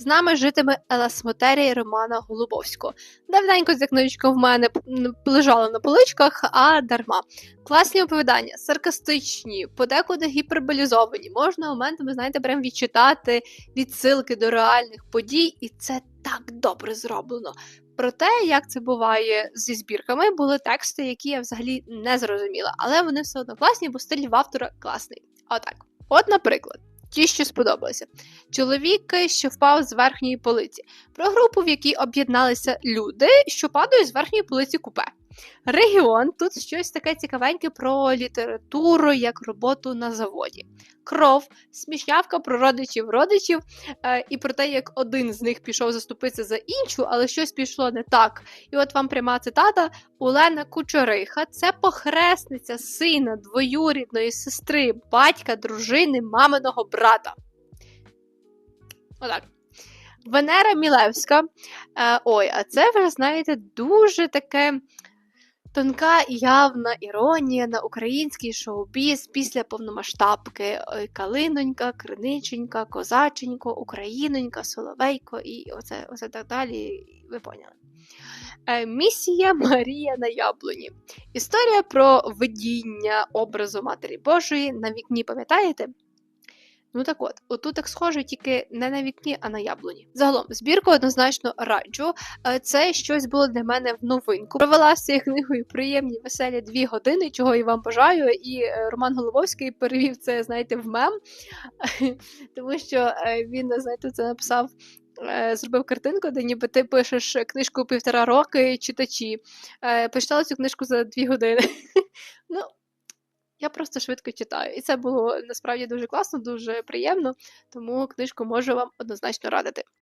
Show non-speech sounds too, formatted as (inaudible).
З нами житиме Еласмотерія Романа Голубовського. Давненько ця книжечка в мене лежала на поличках, а дарма. Класні оповідання, саркастичні, подекуди гіперболізовані. Можна моментами, знаєте, прям відчитати відсилки до реальних подій, і це так добре зроблено. Про те, як це буває зі збірками, були тексти, які я взагалі не зрозуміла, але вони все одно класні, бо стиль в автора класний. Отак. От, наприклад, ті, що сподобалися. Чоловік, що впав з верхньої полиці. Про групу, в якій об'єдналися люди, що падають з верхньої полиці купе. Регіон тут щось таке цікавеньке про літературу як роботу на заводі. Кров, смішнявка про родичів родичів, е, і про те, як один з них пішов заступитися за іншу, але щось пішло не так. І от вам пряма цитата Олена Кучериха це похресниця сина двоюрідної сестри, батька, дружини, маминого брата. Отак. Венера Мілевська. Е, ой, а це ви знаєте дуже таке тонка і явна іронія на український шоу-біз після повномасштабки. Калинонька, Криниченька, Козаченько, Українонька, Соловейко і оце, оце так далі. Ви поняли. Е, Місія Марія на яблуні. Історія про видіння образу Матері Божої на вікні, пам'ятаєте? Ну так от, отут так схоже, тільки не на вікні, а на яблуні. Загалом, збірку однозначно раджу. Е, Це щось було для мене в новинку. Провела з цією книгою приємні, веселі дві години, чого і вам бажаю. І е, Роман Голововський перевів це, знаєте, в мем, (laughs) тому що е, він, знаєте, це написав. Зробив картинку, де ніби ти пишеш книжку півтора роки читачі. Почитала цю книжку за дві години. (laughs) Ну, я просто швидко читаю. І це було насправді дуже класно, дуже приємно, тому книжку можу вам однозначно радити.